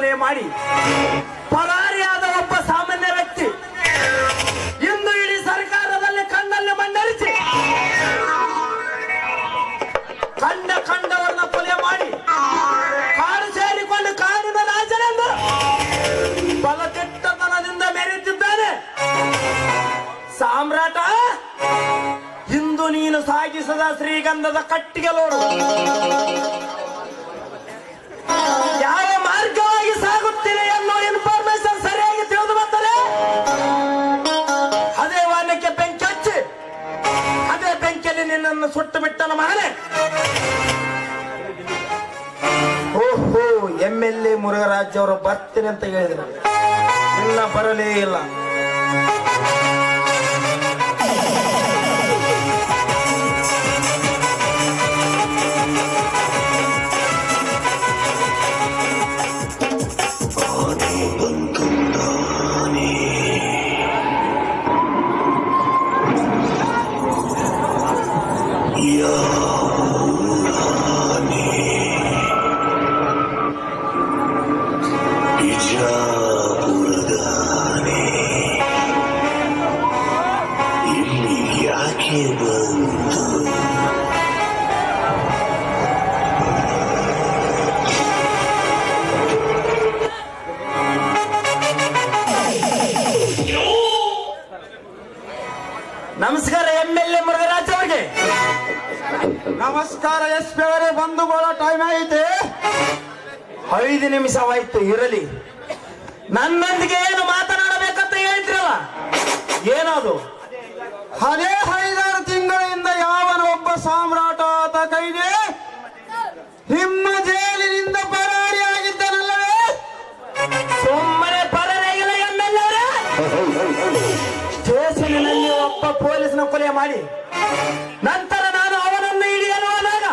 ಕೊಲೆ ಮಾಡಿ ಪರಾರಿಯಾದ ಒಬ್ಬ ಸಾಮಾನ್ಯ ವ್ಯಕ್ತಿ ಇಂದು ಇಡೀ ಸರ್ಕಾರದಲ್ಲಿ ಕಣ್ಣಲ್ಲಿ ಮಣ್ಣರಿಸಿ ಕಂಡ ಕಂಡವರನ್ನ ಕೊಲೆ ಮಾಡಿ ಕಾಡು ಸೇರಿಕೊಂಡು ಕಾಡಿನ ರಾಜನೆಂದು ಬಲತಿಟ್ಟತನದಿಂದ ಮೆರೆಯುತ್ತಿದ್ದಾನೆ. ಸಾಮ್ರಾಟ, ಇಂದು ನೀನು ಸಾಗಿಸದ ಶ್ರೀಗಂಧದ ಕಟ್ಟಿಗೆ ಲೋಡು. ಯಾವ ಸಾಗುತ್ತಿದೆ ಅನ್ನೋ ಇನ್ಫಾರ್ಮೇಶನ್ ಸರಿಯಾಗಿ ತಿಳಿದು ಬಂದರೆ? ಅದೇ ವಾಹನಕ್ಕೆ ಬೆಂಕಿ ಹಚ್ಚಿ, ಅದೇ ಬೆಂಕಿಯಲ್ಲಿ ನಿನ್ನನ್ನು ಸುಟ್ಟು ಬಿಟ್ಟನ ಮಗನೇ. ಓಹೋ ಎಂ ಎಲ್ ಎ ಮುರುಘರಾಜ್ ಅವರು ಬರ್ತೀನಿ ಅಂತ ಹೇಳಿದ್ರು. ಇಲ್ಲ ಬರಲೇ ಇಲ್ಲ. ನಮಸ್ಕಾರ ಎಂ ಎಲ್ ಎ ಮುರುಘರಾಜ್ ಅವರಿಗೆ. ನಮಸ್ಕಾರ, ಎಸ್ ಪಿ ಅವರೇ ಬಂದು ಬರೋ ಟೈಮ್ ಐತೆ ಐದು ನಿಮಿಷವಾಯ್ತು ಇರಲಿ. ನನ್ನೊಂದಿಗೆ ಏನು ಮಾತನಾಡಬೇಕಂತ ಹೇಳ್ತಿರಲ್ಲ? ಏನದು? ಅದೇ ಐದಾರು ತಿಂಗಳಿಂದ ಯಾವನ ಒಬ್ಬ ಸಾಮ್ರಾಟ ಆತ ಕೈಗೆ ನಿಮ್ಮ ಜೈಲಿನಿಂದ ಪರಾರಿಯಾಗಿದ್ದನಲ್ಲವೇ ಸುಮ್ಮನೆ ಪರಾರಿಯಾಗಿಲ್ಲ ಎಂ ಎಲ್ ಎ ಸ್ಟೇಷನ್ನಲ್ಲಿ ಒಬ್ಬ ಪೊಲೀಸ್ನ ಕೊಲೆ ಮಾಡಿ, ನಂತರ ನಾನು ಅವನನ್ನು ಹಿಡಿಯಲು ಹೋದಾಗ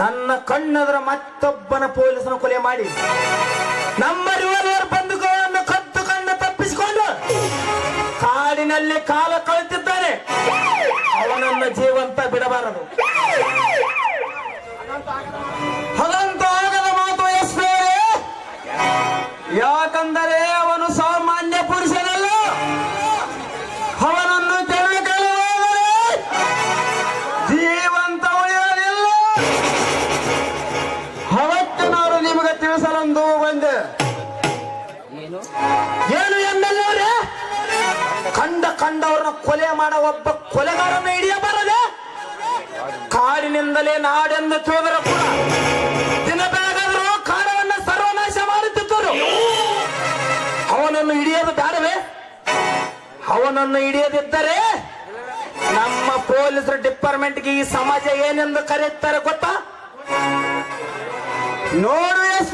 ನನ್ನ ಕಣ್ಣದ್ರ ಮತ್ತೊಬ್ಬನ ಪೊಲೀಸನ ಕೊಲೆ ಮಾಡಿ, ನಮ್ಮ ರಿವಾಲ್ವರ್ ಬಂದುಗಳನ್ನು ಕಾಡಿನಲ್ಲಿ ಕಾಲ ಕಳೆದಿದ್ದಾನೆ. ಅವನನ್ನ ಜೀವಂತ ಬಿಡಬಾರದು. ಆಗದ ಮಾತು ಎಸ್ ಯಾಕಂದರೆ ಅವನು ಸಾಮಾನ್ಯ ಪುರುಷನಲ್ಲ. ಅವನನ್ನು ಜೀವಂತ ಉಳಿಯೋದಿಲ್ಲ ಅವತ್ತು ನಾನು ನಿಮಗೆ ತಿಳಿಸಲೆಂದು ಬಂದೆ. ಏನು? ಕಂಡ ಕಂಡವರನ್ನ ಕೊಲೆ ಮಾಡೋ ಒಬ್ಬ ಕೊಲೆಗಾರನ ಹಿಡಿಯಬಾರದೆ? ಕಾಡಿನಿಂದಲೇ ನಾಡೆಂದು ತಿಳಿದರ ಕೂಡ ದಿನ ಬೆಳಗಾದರೂ ಕಾಡವನ್ನ ಸರ್ವನಾಶ ಮಾಡುತ್ತಿದ್ದರು ಅವನನ್ನು ಹಿಡಿಯೋದು ಬೇಡವೇ ಅವನನ್ನು ಹಿಡಿಯದಿದ್ದರೆ ನಮ್ಮ ಪೊಲೀಸರ ಡಿಪಾರ್ಟ್ಮೆಂಟ್ಗೆ ಈ ಸಮಾಜ ಏನೆಂದು ಕರೆಯುತ್ತಾರೆ ಗೊತ್ತಾ? ನೋಡು ಎಸ್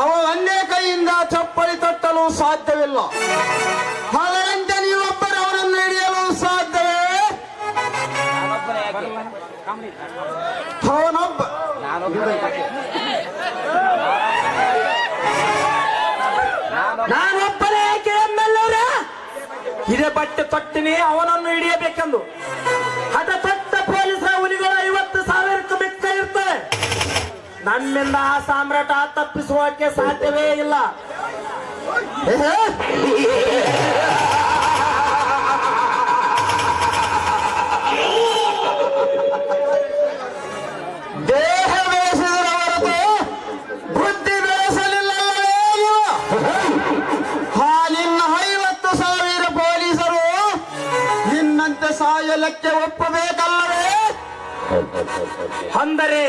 ಅವ ಒಂದೇ ಕೈಯಿಂದ ಚಪ್ಪಲಿ ತಟ್ಟಲು ಸಾಧ್ಯವಿಲ್ಲ. ಅದರಂತೆ ನೀವೊಬ್ಬರು ಅವರನ್ನು ಹಿಡಿಯಲು ಸಾಧ್ಯವೇ? ಅವನೊಬ್ಬ. ನಾನೊಬ್ಬನೇ ಯಾಕೆ ಎಮ್ಮೆಲ್ಲವ್ರೆ ಇದೇ ಬಟ್ಟೆ ತೊಟ್ಟಿನಿ, ಅವನನ್ನು ಹಿಡಿಯಬೇಕೆಂದು. ಹಠ ನಮ್ಮಿಂದ ಆ ಸಾಮ್ರಾಟ ತಪ್ಪಿಸುವಕ್ಕೆ ಸಾಧ್ಯವೇ ಇಲ್ಲ. ಸಾಯಲಕ್ಕೆ ಒಪ್ಪಬೇಕಲ್ಲವೇ? ಹೊರತು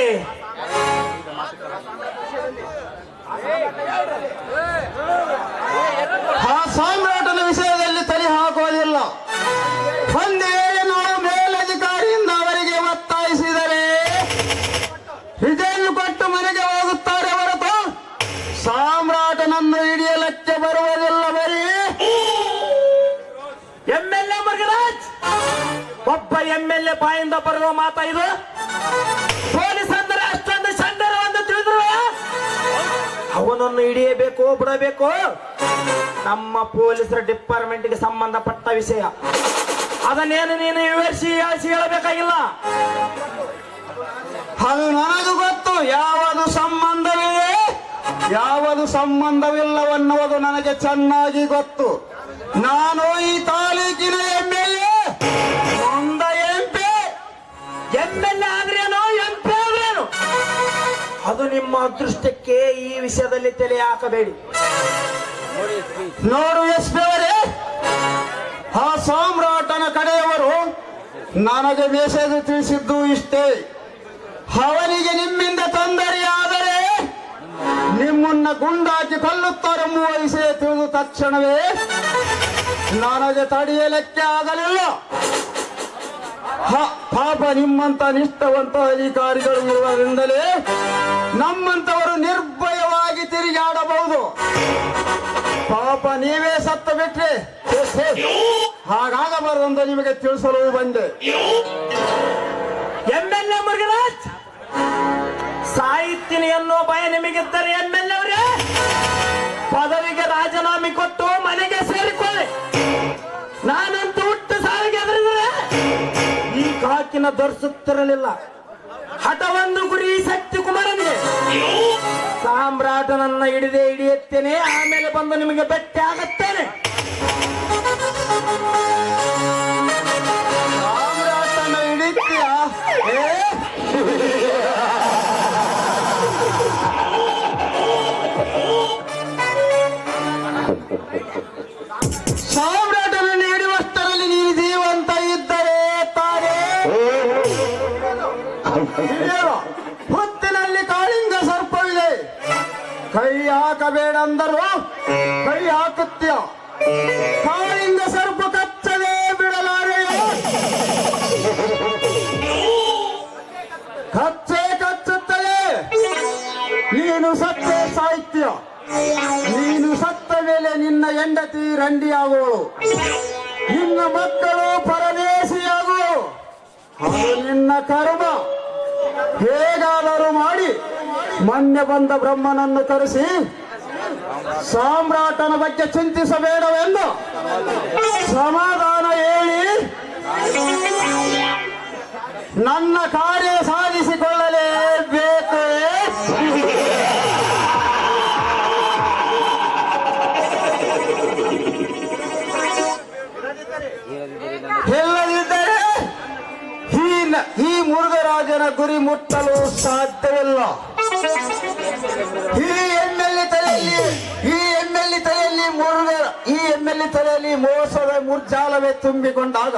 ಆ ಸಾಮ್ರಾಟನ ವಿಷಯದಲ್ಲಿ ತಲೆ ಹಾಕುವುದಿಲ್ಲ. ಒಂದು ನಾವು ಮೇಲಧಿಕಾರಿಯಿಂದ ಅವರಿಗೆ ಒತ್ತಾಯಿಸಿದರೆ ಇದನ್ನು ಕೊಟ್ಟು ಮನೆಗೆ ಹೋಗುತ್ತಾರೆ ಹೊರತು ಸಾಮ್ರಾಟನನ್ನು ಹಿಡಿಯಲಕ್ಕೆ ಬರುವುದಿಲ್ಲ ಬರೀ. ಎಂಎಲ್ಎ ಎಲ್ ಎ ಒಬ್ಬ ಎಂ ಬಾಯಿಂದ ಬರುವ ಮಾತಾ ಇದು. ಪೊಲೀಸ್ ಅವನನ್ನು ಹಿಡಿಯಬೇಕೋ ಬಿಡಬೇಕು? ನಮ್ಮ ಪೊಲೀಸರ ಡಿಪಾರ್ಟ್ಮೆಂಟ್ಗೆ ಸಂಬಂಧಪಟ್ಟ ವಿಷಯ. ಅದನ್ನೇನು ನೀನು ವಿವರಿಸಿ ಹೇಳಬೇಕಾಗಿಲ್ಲ? ಅದು ನನಗೂ ಗೊತ್ತು. ಸಂಬಂಧವಿದೆ, ಯಾವುದು ಸಂಬಂಧವಿಲ್ಲವನ್ನುವುದು ನನಗೆ ಚೆನ್ನಾಗಿ ಗೊತ್ತು. ನಾನು ಈ ತಾಲೂಕಿನ ಎಂ ಅದು ನಿಮ್ಮ ಅದೃಷ್ಟಕ್ಕೆ ಈ ವಿಷಯದಲ್ಲಿ ತಲೆ ಹಾಕಬೇಡಿ. ನೋಡು ಎಸ್ ಆ ಸಾಮ್ರಾಟನ ಕಡೆಯವರು ನನಗೆ ಮೆಸೇಜ್ ತಿಳಿಸಿದ್ದು ಇಷ್ಟೇ. ಅವನಿಗೆ ನಿಮ್ಮಿಂದ ತೊಂದರೆಯಾದರೆ ನಿಮ್ಮನ್ನ ಗುಂಡಾಕಿ ಕೊಲ್ಲುತ್ತಾರೆಂಬುವ ವಿಷಯ ತಿಳಿದು ತಕ್ಷಣವೇ ನನಗೆ ತಡೆಯಲಿಕ್ಕೆ ಆಗಲಿಲ್ಲ. ಪಾಪ ನಿಮ್ಮಂತ ನಿಷ್ಠವಂತ ಅಧಿಕಾರಿಗಳು ಇರುವುದರಿಂದಲೇ ನಮ್ಮಂತವರು ನಿರ್ಭಯವಾಗಿ ತಿರುಗಾಡಬಹುದು. ಪಾಪ ನೀವೇ ಸತ್ತ ಬಿಟ್ರೆ. ಹಾಗಾಗಬಾರದಂತ. ನಿಮಗೆ ತಿಳಿಸಲು ಬಂದೆ. ಎಂ ಎಲ್ ಎ ಮುರುಗರಾಜ್ ಸಾಹಿತ್ಯನಿ ಅನ್ನೋ ಭಯ ನಿಮಗಿದ್ದರೆ ಎಂ ಎಲ್ ಎ ಪದವಿಗೆ ರಾಜೀನಾಮೆ ಕೊಟ್ಟು ಮನೆಗೆ ಸೇರಿಕೊಳ್ಳಿ. ನಾನಂತೂ ಈ ಕಾಕಿನ ಧರಿಸುತ್ತಿರಲಿಲ್ಲ. ಹಠವೊಂದು ಗುರಿ ಶಕ್ತಿ ಕುಮಾರನಿಗೆ ಸಾಮ್ರಾಟನನ್ನ ಹಿಡಿದೇ ಹಿಡಿಯುತ್ತೇನೆ ಆಮೇಲೆ ಬಂದು ನಿಮಗೆ ಬೆಟ್ಟೆ ಆಗುತ್ತೇನೆ ಹೊತ್ತಿನಲ್ಲಿ ಕಾಳಿಂಗ ಸರ್ಪವಿದೆ. ಕೈ ಹಾಕಬೇಡಂದರು ಕೈ ಹಾಕುತ್ತೀಯ. ಕಾಳಿಂಗ ಸರ್ಪ ಕಚ್ಚದೆ ಬಿಡಲಾರೆ. ಕಚ್ಚೆ ಕಚ್ಚುತ್ತದೆ ನೀನು ಸತ್ತೆ ಸಾಹಿತ್ಯ. ನೀನು ಸತ್ತ ಮೇಲೆ ನಿನ್ನ ಹೆಂಡತಿ ರಂಡಿಯಾಗುವಳು ನಿನ್ನ ಮಕ್ಕಳು ಪರದೇಶಿಯಾಗುವು ಅದು ನಿನ್ನ ಕರ್ಮ. ಹೇಗಾದರೂ ಮಾಡಿ ಮೊನ್ನೆ ಬಂದ ಬ್ರಹ್ಮನನ್ನು ಕರೆಸಿ ಸಾಮ್ರಾಟನ ಬಗ್ಗೆ ಚಿಂತಿಸಬೇಡವೆಂದು ಸಮಾಧಾನ ಹೇಳಿ ನನ್ನ ಕಾರ್ಯ ಸಾಧಿಸಿಕೊಳ್ಳಲೇಬೇಕು ಮುರುಘರಾಜನ ಗುರಿ ಮುಟ್ಟಲು ಸಾಧ್ಯವಿಲ್ಲ. ಈ ಎಮ್ಮೆಲ್ಲಿ ತಲೆಯಲ್ಲಿ, ಈ ಎಮ್ಮೆಲ್ಲಿ ತಲೆಯಲ್ಲಿ ಮೂರು ಈ ಎಮ್ಮೆಲ್ಲಿ ತಲೆಯಲ್ಲಿ ಮೋಸದ ಮುರ್ಜಾಲವೇ ತುಂಬಿಕೊಂಡಾಗ